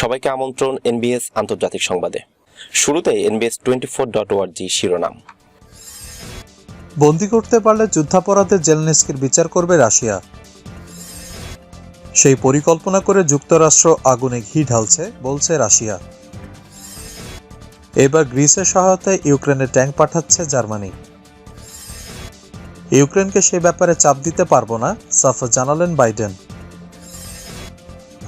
সবাইকে আমন্ত্রণ এনবিএস আন্তর্জাতিক সংবাদে। শুরুতে এনবিএস টোয়েন্টি ফোর ডট ওয়ার্জি শিরোনাম। বন্দি করতে পারলে যুদ্ধাপরাধে জেলনেস্কির বিচার করবে রাশিয়া। সেই পরিকল্পনা করে যুক্তরাষ্ট্র আগুনে ঘি ঢালছে, বলছে রাশিয়া। এবার গ্রিসের সহায়তায় ইউক্রেনে ট্যাঙ্ক পাঠাচ্ছে জার্মানি। ইউক্রেনকে সে ব্যাপারে চাপ দিতে পারব না, সাফা জানালেন বাইডেন।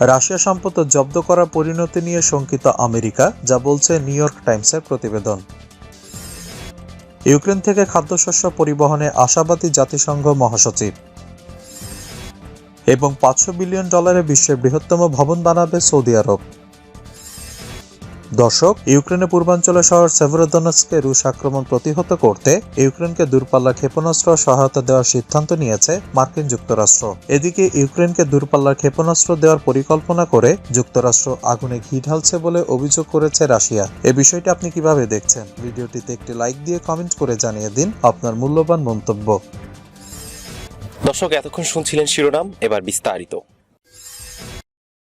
রাশিয়া সম্পদ জব্দ করার পরিণতি নিয়ে শঙ্কিত আমেরিকা, যা বলছে নিউ ইয়র্ক টাইমসের প্রতিবেদন। ইউক্রেন থেকে খাদ্যশস্য পরিবহনে আশাবাদী জাতিসংঘ মহাসচিব। এবং পাঁচশো বিলিয়ন ডলারে বিশ্বের বৃহত্তম ভবন বানাবে সৌদি আরব। দর্শক ইউক্রেনের পূর্বাঞ্চলের শহর সেভরোদনস্কে রুশ আক্রমণ প্রতিহত করতে ইউক্রেনকে দূরপাল্লার ক্ষেপণাস্ত্র সহায়তা দেওয়ার সিদ্ধান্ত নিয়েছে মার্কিন যুক্তরাষ্ট্র। এদিকে ইউক্রেনকে দূরপাল্লার ক্ষেপণাস্ত্র দেওয়ার পরিকল্পনা করে যুক্তরাষ্ট্র আগুনে ঘি ঢালছে বলে অভিযোগ করেছে রাশিয়া। এ বিষয়টি আপনি কীভাবে দেখছেন? ভিডিওটিতে একটি লাইক দিয়ে কমেন্ট করে জানিয়ে দিন আপনার মূল্যবান মন্তব্য। দর্শক এতক্ষণ শুনছিলেন শিরোনাম এবার বিস্তারিত।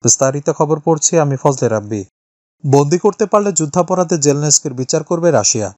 বিস্তারিত খবর পড়ছি আমি ফজলে রাব্বি। বন্দি করতে পারলে যুদ্ধাপরাধে জেলনেস্কির বিচার করবে রাশিয়া।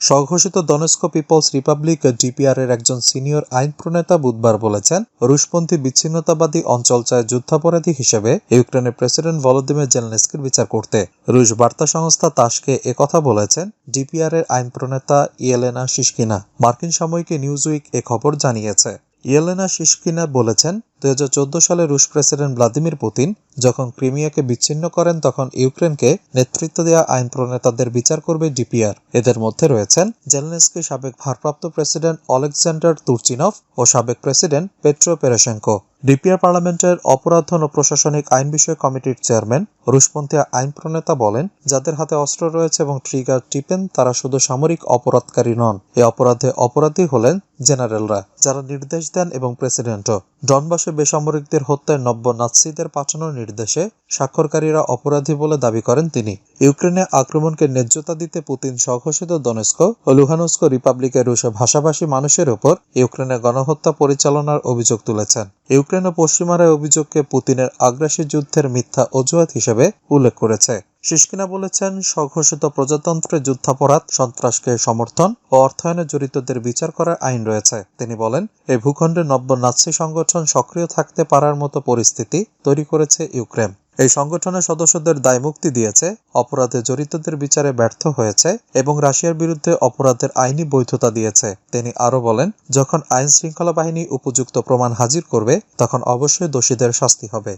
স্বঘোষিত দনেস্ক পিপলস রিপাবলিক ডিপিআর এর একজন সিনিয়র আইন প্রণেতা বুধবার বলেছেন, রুশপন্থী বিচ্ছিন্নতাবাদী অঞ্চল চায় যুদ্ধাপরাধী হিসেবে ইউক্রেনের প্রেসিডেন্ট ভলোদিমির জেলনেস্কির বিচার করতে। রুশ বার্তা সংস্থা তাসকে একথা বলেছেন ডিপিআর এর আইন প্রণেতা ইয়েলেনা শিশকিনা মার্কিন সাময়িকী নিউজ উইক এ খবর জানিয়েছে। ইয়েলেনা শিশকিনা বলেছেন দুই হাজার চোদ্দ সালে রুশ প্রেসিডেন্ট ভ্লাদিমির পুতিন যখন ক্রিমিয়াকে বিচ্ছিন্ন করেন, তখন ইউক্রেনকে নেতৃত্ব দেওয়া আইন প্রণেতাদের বিচার করবে ডিপিআর। এদের মধ্যে রয়েছেন জেলনেস্কি সাবেক ভারপ্রাপ্ত প্রেসিডেন্ট অলেকজান্ডার তুর্চিনভ ও সাবেক প্রেসিডেন্ট পেট্রো পেরেশেঙ্কো। ডিপিআর পার্লামেন্টের অপরাধন ও প্রশাসনিক আইন বিষয়ক কমিটির চেয়ারম্যান রুশপন্থী আইন প্রণেতা বলেন, যাদের হাতে অস্ত্র রয়েছে এবং ট্রিগার টিপেন, তারা শুধু সামরিক অপরাধকারী নন। এ অপরাধে অপরাধী হলেন জেনারেলরা, যারা নির্দেশ দেন এবং প্রেসিডেন্টও। ডনবাসে বেসামরিকদের হত্যায় নব্য নাৎসিদের পাঠানোর নির্দেশে স্বাক্ষরকারীরা অপরাধী বলে দাবি করেন তিনি। ইউক্রেনে আক্রমণকে ন্যায্যতা দিতে পুতিন স্বঘোষিত দনেস্ক ও লুহানস্ক রিপাবলিকের রুশে ভাষাভাষী মানুষের উপর ইউক্রেনে গণহত্যা পরিচালনার অভিযোগ তুলেছেন। ইউক্রেন ও পশ্চিমারা অভিযোগকে পুতিনের আগ্রাসী যুদ্ধের মিথ্যা অজুহাত হিসেবে উল্লেখ করেছে। শিশকিনা বলেছেন, স্বঘোষিত প্রজাতন্ত্রে যুদ্ধাপরাধ, সন্ত্রাসকে সমর্থন ও অর্থায়নে জড়িতদের বিচার করার আইন রয়েছে। তিনি বলেন এই ভূখণ্ডে নব্য নাৎসি সংগঠন সক্রিয় থাকতে পারার মতো পরিস্থিতি তৈরি করেছে ইউক্রেন। এই সংগঠনের সদস্যদের দায়মুক্তি দিয়েছে, অপরাধে জড়িতদের বিচারে ব্যর্থ হয়েছে এবং রাশিয়ার বিরুদ্ধে অপরাধের আইনি বৈধতা দিয়েছে। তিনি আরও বলেন, যখন আইন শৃঙ্খলা বাহিনী উপযুক্ত প্রমাণ হাজির করবে, তখন অবশ্যই দোষীদের শাস্তি হবে।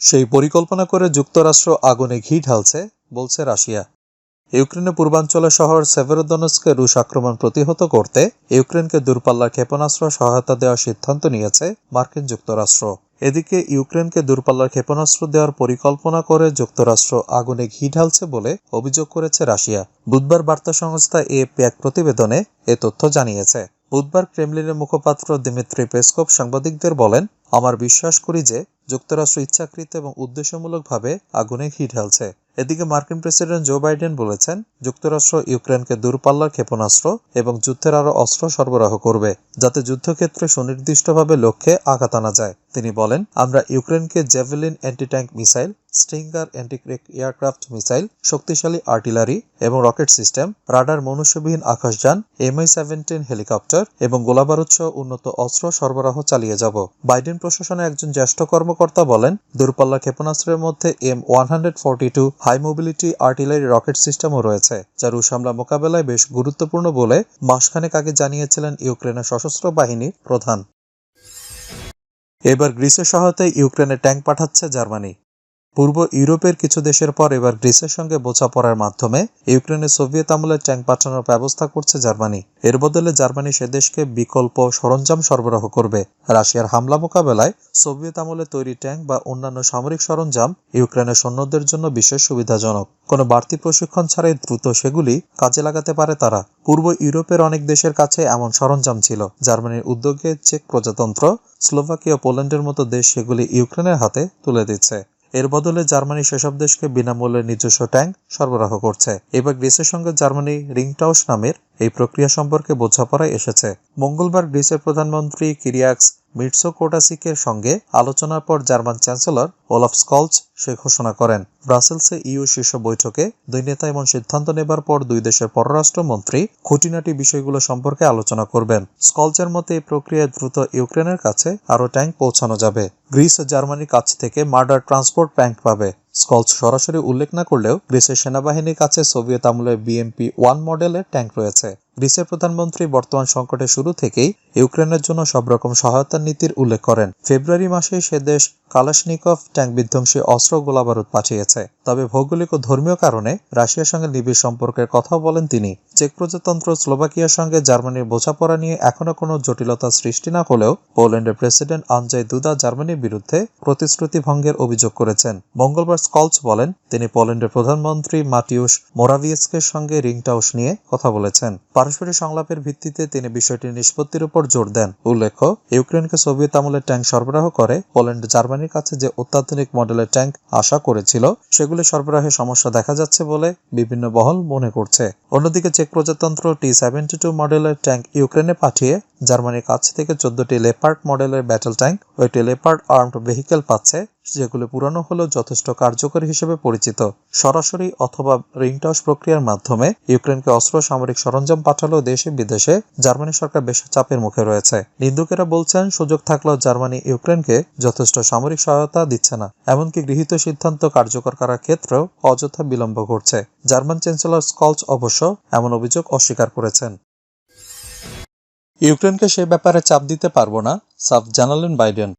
সেই পরিকল্পনা করে যুক্তরাষ্ট্র আগুনে ঘি ঢালছে, বলছে রাশিয়া। ইউক্রেনের পূর্বাঞ্চলের শহর সেভেরোদনস্কে রুশ আক্রমণ প্রতিহত করতে ইউক্রেনকে দূরপাল্লার ক্ষেপণাস্ত্র সহায়তা দেওয়ার সিদ্ধান্ত নিয়েছে মার্কিন যুক্তরাষ্ট্র। এদিকে ইউক্রেনকে দূরপাল্লার ক্ষেপণাস্ত্র দেওয়ার পরিকল্পনা করে যুক্তরাষ্ট্র আগুনে ঘি ঢালছে বলে অভিযোগ করেছে রাশিয়া। বুধবার বার্তা সংস্থা এএপি এক প্রতিবেদনে এ তথ্য জানিয়েছে। বুধবার ক্রেমলিনের মুখপাত্র দিমিত্রি পেসকোভ সাংবাদিকদের বলেন আমার বিশ্বাস করি যে যুক্তরাষ্ট্র ইচ্ছাকৃত এবং উদ্দেশ্যমূলকভাবে আগুনে ঘি ঢালছে। এদিকে মার্কিন প্রেসিডেন্ট জো বাইডেন বলেছেন, যুক্তরাষ্ট্র ইউক্রেনকে দূরপাল্লার ক্ষেপণাস্ত্র এবং যুদ্ধের আরও অস্ত্র সরবরাহ করবে, যাতে যুদ্ধক্ষেত্রে সুনির্দিষ্টভাবে লক্ষ্যে আঘাত আনা যায়। তিনি বলেন, আমরা ইউক্রেনকে Javelin anti tank missile, Stinger অ্যান্টিক্রেক aircraft missile, শক্তিশালী আর্টিলারি এবং রকেট সিস্টেম, রাডার মনুষ্যবিহীন আকাশযান এমআই সেভেন্টিন হেলিকপ্টার এবং গোলাবারুদ উন্নত অস্ত্র সরবরাহ চালিয়ে যাব। বাইডেন প্রশাসনের একজন জ্যেষ্ঠ কর্মকর্তা বলেন দূরপাল্লা ক্ষেপণাস্ত্রের মধ্যে M one hundred two, high mobility artillery rocket সিস্টেমও রয়েছে, যা রুশ হামলা মোকাবেলায় বেশ গুরুত্বপূর্ণ বলে মাসখানেক আগে জানিয়েছিলেন ইউক্রেনের সশস্ত্র বাহিনীর প্রধান। এবার গ্রিসের সহায়তায় ইউক্রেনে ট্যাঙ্ক পাঠাচ্ছে জার্মানি। পূর্ব ইউরোপের কিছু দেশের পর এবার গ্রিসের সঙ্গে বোঝাপড়ার মাধ্যমে ইউক্রেনে সোভিয়েত আমলের ট্যাঙ্ক পাঠানোর ব্যবস্থা করছে জার্মানি। এর বদলে জার্মানি সে দেশকে বিকল্প সরঞ্জাম সরবরাহ করবে। রাশিয়ার হামলা মোকাবেলায় সোভিয়েত আমলে তৈরি ট্যাঙ্ক বা অন্যান্য সামরিক সরঞ্জাম ইউক্রেনের সৈন্যদের জন্য বিশেষ সুবিধাজনক। কোনো বাড়তি প্রশিক্ষণ ছাড়াই দ্রুত সেগুলি কাজে লাগাতে পারে তারা। পূর্ব ইউরোপের অনেক দেশের কাছে এমন সরঞ্জাম ছিল। জার্মানির উদ্যোগে চেক প্রজাতন্ত্র, স্লোভাকিয়া পোল্যান্ডের মতো দেশ সেগুলি ইউক্রেনের হাতে তুলে দিচ্ছে। এর বদলে জার্মানি সেসব দেশকে বিনামূল্যে নিজস্ব ট্যাঙ্ক সরবরাহ করছে। এবার গ্রিসের সঙ্গে জার্মানি রিংটাউস নামের এই প্রক্রিয়া সম্পর্কে বোঝাপড়ায় এসেছে। মঙ্গলবার গ্রিসের প্রধানমন্ত্রী কিরিয়াক্স মিটসোকোটাসিকের সঙ্গে আলোচনার পর জার্মান চ্যান্সেলর ওলাফ স্কলচ সে ঘোষণা করেন। ব্রাসেলসে ইউ শীর্ষ বৈঠকে দুই নেতা এমন সিদ্ধান্ত নেবার পর দুই দেশের পররাষ্ট্রমন্ত্রী খুঁটিনাটি বিষয়গুলো সম্পর্কে আলোচনা করবেন। স্কলচের মতে, এই প্রক্রিয়ায় দ্রুত ইউক্রেনের কাছে আরও ট্যাঙ্ক পৌঁছানো যাবে। গ্রিস ও জার্মানির কাছ থেকে মার্ডার ট্রান্সপোর্ট ট্যাঙ্ক পাবে। স্কলচ সরাসরি উল্লেখ না করলেও গ্রিসের সেনাবাহিনীর কাছে সোভিয়েত আমলের বিএমপি ওয়ান মডেলের ট্যাঙ্ক রয়েছে। গ্রিসের প্রধানমন্ত্রী বর্তমান সংকটের শুরু থেকেই ইউক্রেনের জন্য সব রকম সহায়তা নীতির উল্লেখ করেন। ফেব্রুয়ারি মাসে সে দেশ কালাশনিকভ ট্যাঙ্ক বিধ্বংসী অস্ত্র গোলাবারুদ পাঠিয়েছে। তবে ভৌগোলিক ও ধর্মীয় কারণে রাশিয়ার সঙ্গে নিবিড় সম্পর্কের কথাও বলেন তিনি। চেক প্রজাতন্ত্র স্লোভাকিয়ার সঙ্গে জার্মানির বোঝাপড়া নিয়ে এখনও কোনো জটিলতা সৃষ্টি না হলেও পোল্যান্ডের প্রেসিডেন্ট আনজাই দুদা জার্মানির বিরুদ্ধে প্রতিশ্রুতি ভঙ্গের অভিযোগ করেছেন। মঙ্গলবার স্কলচ বলেন, তিনি পোল্যান্ডের প্রধানমন্ত্রী মাটিউস মোরাভিয়েসকের সঙ্গে রিংটাউস নিয়ে কথা বলেছেন। পারস্পরিক সংলাপের ভিত্তিতে তিনি বিষয়টি নিষ্পত্তির উপর জোর দেন। উল্লেখ্য, ইউক্রেনকে সোভিয়েত আমলের ট্যাঙ্ক সরবরাহ করে পোল্যান্ড, জার্মানির কাছে যে অত্যাধুনিক মডেলের ট্যাঙ্ক আশা করেছিল, সেগুলি সরবরাহে সমস্যা দেখা যাচ্ছে বলে বিভিন্ন বহল মনে করছে। অন্যদিকে চেক প্রজাতন্ত্র টি সেভেন্টি টু মডেলের ট্যাঙ্ক ইউক্রেনে পাঠিয়ে জার্মানির কাছ থেকে চোদ্দটি লেপার্ড মডেলের ব্যাটল ট্যাঙ্ক ও একটি লেপার্ড আর্মড ভেহিকেল পাচ্ছে, যেগুলো পুরানো হলেও যথেষ্ট কার্যকরী হিসেবে পরিচিত। সরাসরি অথবা রিংটস প্রক্রিয়ার মাধ্যমে ইউক্রেনকে অস্ত্র সামরিক সরঞ্জাম পাঠালেও দেশে বিদেশে। জার্মানি সরকার বেশ চাপের মুখে রয়েছে। নিন্দুকেরা বলছেন, সুযোগ থাকলেও জার্মানি ইউক্রেনকে যথেষ্ট সামরিক সহায়তা দিচ্ছে না। এমনকি গৃহীত সিদ্ধান্ত কার্যকর করার ক্ষেত্রেও অযথা বিলম্ব করছে জার্মান চ্যান্সেলর স্কলচ অবশ্য এমন অভিযোগ অস্বীকার করেছেন। ইউক্রেনকে সে ব্যাপারে চাপ দিতে পারব না সাফ জানালেন বাইডেন।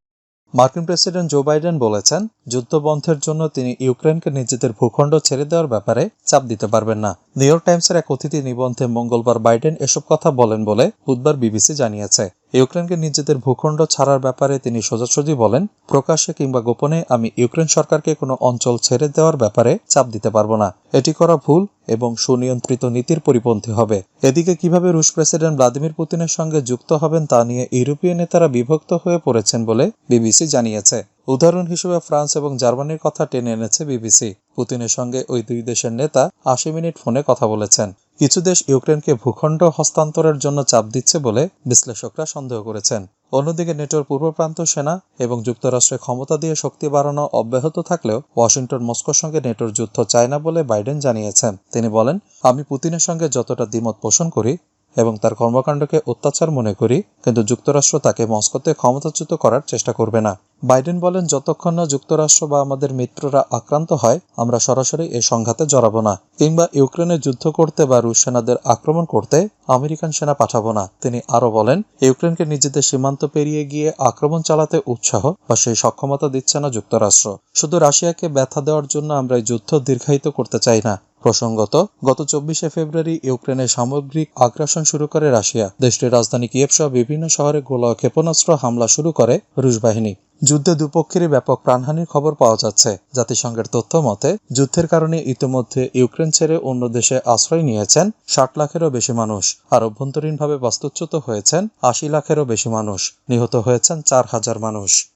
মার্কিন প্রেসিডেন্ট জো বাইডেন বলেছেন, যুদ্ধবন্ধের জন্য তিনি ইউক্রেনকে নিজেদের ভূখণ্ড ছেড়ে দেওয়ার ব্যাপারে চাপ দিতে পারবেন না। নিউ ইয়র্ক টাইমসের এক অতিথি নিবন্ধে মঙ্গলবার বাইডেন এসব কথা বলেন বলে বুধবার বিবিসি জানিয়েছে। ইউক্রেনকে নিজেদের ভূখণ্ড ছাড়ার ব্যাপারে তিনি সোজাসুজি বলেন, প্রকাশ্যে কিংবা গোপনে আমি ইউক্রেন সরকারকে কোনো অঞ্চল ছেড়ে দেওয়ার ব্যাপারে চাপ দিতে পারব না। এটি করা ভুল এবং সুনিয়ন্ত্রিত নীতির পরিপন্থী হবে। এদিকে কীভাবে রুশ প্রেসিডেন্ট ভ্লাদিমির পুতিনের সঙ্গে যুক্ত হবেন তা নিয়ে ইউরোপীয় নেতারা বিভক্ত হয়ে পড়েছেন বলে বিবিসি জানিয়েছে। উদাহরণ হিসেবে ফ্রান্স এবং জার্মানির কথা টেনে এনেছে বিবিসি। পুতিনের সঙ্গে ওই দুই দেশের নেতা আশি মিনিট ফোনে কথা বলেছেন। কিছু দেশ ইউক্রেনকে ভূখণ্ড হস্তান্তরের জন্য চাপ দিচ্ছে বলে বিশ্লেষকরা সন্দেহ করেছেন। অন্যদিকে নেটোর পূর্ব প্রান্ত সেনা এবং যুক্তরাষ্ট্রের ক্ষমতা দিয়ে শক্তি বাড়ানো অব্যাহত থাকলেও ওয়াশিংটন মস্কোর সঙ্গে নেটোর যুদ্ধ চায় না বলে বাইডেন জানিয়েছেন। তিনি বলেন, আমি পুতিনের সঙ্গে যতটা দ্বিমত পোষণ করি এবং তার কর্মকাণ্ডকে অত্যাচার মনে করি, কিন্তু যুক্তরাষ্ট্র তাকে মস্কোতে ক্ষমতাচ্যুত করার চেষ্টা করবে না। বাইডেন বলেন, যতক্ষণ না যুক্তরাষ্ট্র বা আমাদের মিত্ররা আক্রান্ত হয়, আমরা সরাসরি এই সংঘাতে জড়াবো না। কিংবা ইউক্রেনে যুদ্ধ করতে বা রুশ সেনাদের আক্রমণ করতে আমেরিকান সেনা পাঠাবো না। তিনি আরও বলেন, ইউক্রেনকে নিজেদের সীমান্ত পেরিয়ে গিয়ে আক্রমণ চালাতে উৎসাহ বা সেই সক্ষমতা দিচ্ছে না যুক্তরাষ্ট্র। শুধু রাশিয়াকে ব্যথা দেওয়ার জন্য আমরা এই যুদ্ধ দীর্ঘায়িত করতে চাই না। প্রসঙ্গত, গত চব্বিশে ফেব্রুয়ারি ইউক্রেনের সামগ্রিক আগ্রাসন শুরু করে রাশিয়া। দেশটির রাজধানী কিয়েভ সহ বিভিন্ন শহরে গোলা ক্ষেপণাস্ত্র হামলা শুরু করে রুশ বাহিনী। যুদ্ধে দুপক্ষেরই ব্যাপক প্রাণহানির খবর পাওয়া যাচ্ছে। জাতিসংঘের তথ্য মতে, যুদ্ধের কারণে ইতিমধ্যে ইউক্রেন ছেড়ে অন্য দেশে আশ্রয় নিয়েছেন ষাট লাখেরও বেশি মানুষ। আর অভ্যন্তরীণভাবে বাস্তুচ্যুত হয়েছেন আশি লাখেরও বেশি মানুষ। নিহত হয়েছেন চার হাজার মানুষ।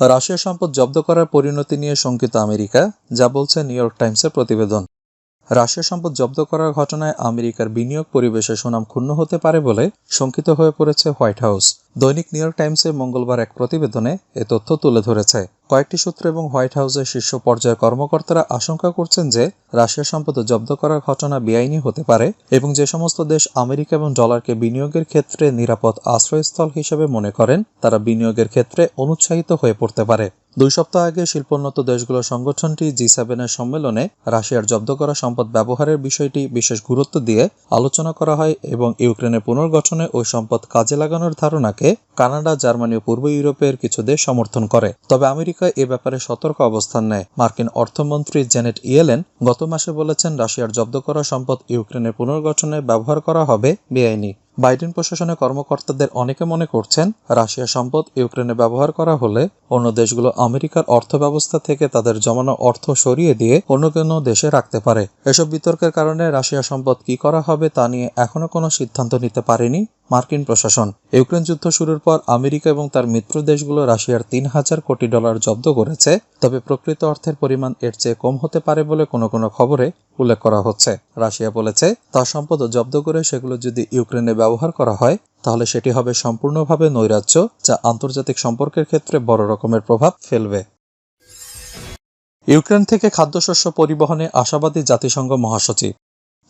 রাশিয়া সম্পদ জব্দ করার পরিণতি নিয়ে শঙ্কিত আমেরিকা, যা বলছে নিউ ইয়র্ক টাইমসের প্রতিবেদন। রাশিয়া সম্পদ জব্দ করার ঘটনায় আমেরিকার বিনিয়োগ পরিবেশে সুনাম ক্ষুণ্ণ হতে পারে বলে শঙ্কিত হয়ে পড়েছে হোয়াইট হাউস। দৈনিক নিউ ইয়র্ক টাইমসে মঙ্গলবার এক প্রতিবেদনে এ তথ্য তুলে ধরেছে। কয়েকটি সূত্র এবং হোয়াইট হাউসের শীর্ষ পর্যায়ের কর্মকর্তারা আশঙ্কা করছেন যে রাশিয়া সম্পদ জব্দ করার ঘটনা বেআইনি হতে পারে এবং যে সমস্ত দেশ আমেরিকা এবং ডলারকে বিনিয়োগের ক্ষেত্রে নিরাপদ আশ্রয়স্থল হিসেবে মনে করেন, তারা বিনিয়োগের ক্ষেত্রে অনুৎসাহিত হয়ে পড়তে পারে। দুই সপ্তাহ আগে শিল্পোন্নত দেশগুলোর সংগঠনটি জি সেভেনের সম্মেলনে রাশিয়ার জব্দ করা সম্পদ ব্যবহারের বিষয়টি বিশেষ গুরুত্ব দিয়ে আলোচনা করা হয় এবং ইউক্রেনের পুনর্গঠনে ওই সম্পদ কাজে লাগানোর ধারণাকে কানাডা, জার্মানি ও পূর্ব ইউরোপের কিছু দেশ সমর্থন করে। তবে আমেরিকা এ ব্যাপারে সতর্ক অবস্থান নেয়। মার্কিন অর্থমন্ত্রী জেনেট ইয়েলেন গত মাসে বলেছেন, রাশিয়ার জব্দ করা সম্পদ ইউক্রেনের পুনর্গঠনে ব্যবহার করা হবে, বেআইনি। বাইডেন প্রশাসনের কর্মকর্তাদের অনেকে মনে করছেন, রাশিয়া সম্পদ ইউক্রেনে ব্যবহার করা হলে অন্য দেশগুলো আমেরিকার অর্থ ব্যবস্থা থেকে তাদের জমানো অর্থ সরিয়ে দিয়ে অন্য কোনো দেশে রাখতে পারে। এসব বিতর্কের কারণে রাশিয়া সম্পদ কি করা হবে তা নিয়ে এখনও কোনো সিদ্ধান্ত নিতে পারেনি মার্কিন প্রশাসন। ইউক্রেন যুদ্ধ শুরুর পর আমেরিকা এবং তার মিত্র দেশগুলো রাশিয়ার তিন হাজার কোটি ডলার জব্দ করেছে, তবে প্রকৃত অর্থের পরিমাণ এর চেয়ে কম হতে পারে বলে কোনো কোনো খবরে উল্লেখ করা হচ্ছে। রাশিয়া বলেছে, তার সম্পদ জব্দ করে সেগুলো যদি ইউক্রেনে ব্যবহার করা হয়, তাহলে সেটি হবে সম্পূর্ণভাবে নৈরাজ্য, যা আন্তর্জাতিক সম্পর্কের ক্ষেত্রে বড় রকমের প্রভাব ফেলবে। ইউক্রেন থেকে খাদ্যশস্য পরিবহনে আশাবাদী জাতিসংঘ মহাসচিব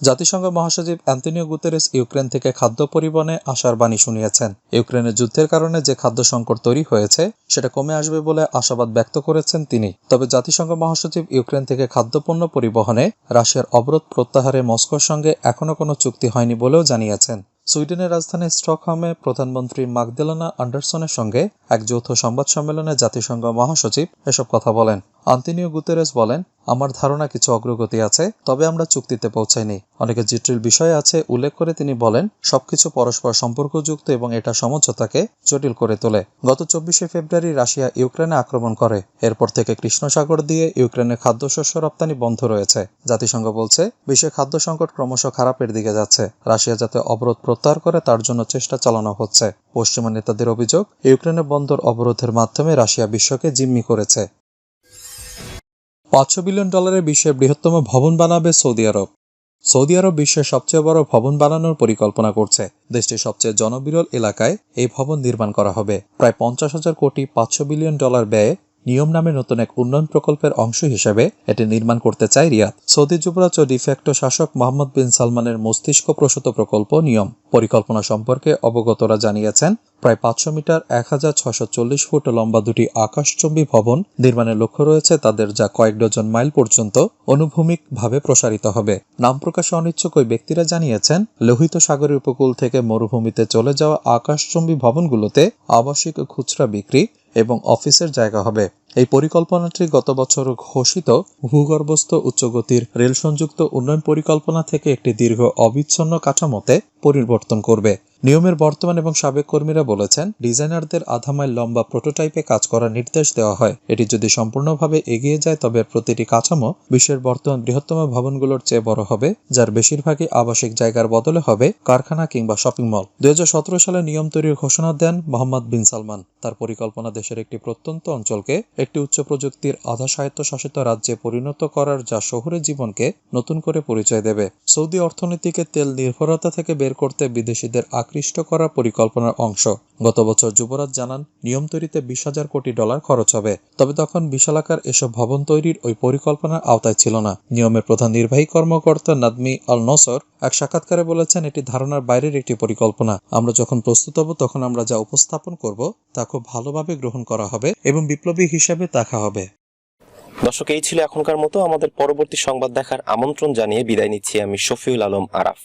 জাতিসংঘ মহাসচিব অ্যান্তনিও গুতেরেস ইউক্রেন থেকে খাদ্য পরিবহনে আশার বাণী শুনিয়েছেন। ইউক্রেনের যুদ্ধের কারণে যে খাদ্য সংকট তৈরি হয়েছে, সেটা কমে আসবে বলে আশাবাদ ব্যক্ত করেছেন তিনি। তবে জাতিসংঘ মহাসচিব ইউক্রেন থেকে খাদ্যপণ্য পরিবহনে রাশিয়ার অবরোধ প্রত্যাহারে মস্কোর সঙ্গে এখনও কোনো চুক্তি হয়নি বলেও জানিয়েছেন। সুইডেনের রাজধানী স্টকহোমে প্রধানমন্ত্রী মাগদেলানা আন্ডারসনের সঙ্গে এক যৌথ সংবাদ সম্মেলনে জাতিসংঘ মহাসচিব এসব কথা বলেন। আন্তিনিও গুতেরেস বলেন আমার ধারণা কিছু অগ্রগতি আছে, তবে আমরা চুক্তিতে পৌঁছাইনি। অনেকে জটিল বিষয় আছে, উল্লেখ করে তিনি বলেন, সবকিছু পরস্পর সম্পর্কযুক্ত এবং এটা সমঝোতাকে জটিল করে তোলে। গত চব্বিশে ফেব্রুয়ারি রাশিয়া ইউক্রেনে আক্রমণ করে। এরপর থেকে কৃষ্ণসাগর দিয়ে ইউক্রেনে খাদ্যশস্য রপ্তানি বন্ধ রয়েছে। জাতিসংঘ বলছে, বিশ্বে খাদ্য সংকট ক্রমশ খারাপের দিকে যাচ্ছে। রাশিয়া যাতে অবরোধ প্রত্যাহার করে, তার জন্য চেষ্টা চালানো হচ্ছে। পশ্চিমা নেতাদের অভিযোগ ইউক্রেনের বন্দর অবরোধের মাধ্যমে রাশিয়া বিশ্বকে জিম্মি করেছে। পাঁচশো বিলিয়ন ডলারের বিশ্বের বৃহত্তম ভবন বানাবে সৌদি আরব। সৌদি আরব বিশ্বের সবচেয়ে বড় ভবন বানানোর পরিকল্পনা করছে। দেশটির সবচেয়ে জনবিরল এলাকায় এই ভবন নির্মাণ করা হবে। প্রায় পঞ্চাশ হাজার কোটি পাঁচশো বিলিয়ন ডলার ব্যয়ে নিয়ম নামে নতুন এক উন্নয়ন প্রকল্পের অংশ হিসেবে এটি নির্মাণ করতে চায় রিয়াদ। সৌদি যুবরাজ ও ডিফ্যাক্টো শাসক মোহাম্মদ বিন সালমানের মস্তিষ্ক প্রসূত প্রকল্প নিয়ম। পরিকল্পনা সম্পর্কে অবগতরা জানিয়েছেন, প্রায় পাঁচশো মিটার, এক হাজার ছশো চল্লিশ ফুট লম্বা দুটি আকাশচম্বী ভবন নির্মাণের লক্ষ্য রয়েছে তাদের যা কয়েক ডজন মাইল পর্যন্ত অনুভূমিকভাবে প্রসারিত হবে। নাম প্রকাশে অনিচ্ছুক ওই ব্যক্তিরা জানিয়েছেন, লোহিত সাগরের উপকূল থেকে মরুভূমিতে চলে যাওয়া আকাশচুম্বী ভবনগুলোতে আবাসিক খুচরা বিক্রি এবং অফিসের জায়গা হবে। এই পরিকল্পনাটি গত বছর ঘোষিত ভূগর্ভস্থ উচ্চগতির রেল সংযুক্ত উন্নয়ন পরিকল্পনা থেকে একটি দীর্ঘ অবিচ্ছন্ন কাঠামোতে পরিবর্তন করবে। নিয়মের বর্তমান এবং সাবেক কর্মীরা বলেছেন, ডিজাইনারদের আধা লম্বা প্রোটোটাইপে কাজ করার নির্দেশ দেওয়া হয়। এটি যদি সম্পূর্ণভাবে এগিয়ে যায়, তবে প্রতিটি কাঠামো বিশ্বের বর্তমান বৃহত্তম ভবনগুলোর চেয়ে বড় হবে, যার বেশিরভাগই আবাসিক জায়গার বদলে হবে কারখানা কিংবা শপিং মল। দুই হাজার সতেরো সালে নিয়ম তৈরির ঘোষণা দেন মোহাম্মদ বিন সালমান। তার পরিকল্পনা দেশের একটি প্রত্যন্ত অঞ্চলকে একটি উচ্চ প্রযুক্তির আধা স্বায়ত্তশাসিত রাজ্যে পরিণত করার যা শহুরে জীবনকে নতুন করে পরিচয় দেবে। সৌদি অর্থনীতিকে তেল নির্ভরতা থেকে বের করতে বিদেশিদের আকৃষ্ট করা পরিকল্পনার অংশ। গত বছর যুবরাজ জানান, নিয়ম তৈরিতে বিশ হাজার কোটি ডলার খরচ হবে। তবে তখন বিশালাকার এসব ভবন তৈরির ওই পরিকল্পনার আওতায় ছিল না। নিয়মের প্রধান নির্বাহী কর্মকর্তা নাদমি আল নসর এক সাক্ষাৎকারে বলেছেন, এটি ধারণার বাইরের একটি পরিকল্পনা। আমরা যখন প্রস্তুত হব, তখন আমরা যা উপস্থাপন করব, তা খুব ভালোভাবে গ্রহণ করা হবে এবং বিপ্লবী হিসাবে দেখা হবে। দর্শক, এই ছিল এখনকার মতো। আমাদের পরবর্তী সংবাদ দেখার আমন্ত্রণ জানিয়ে বিদায় নিচ্ছি আমি শফিউল আলম আরাফ।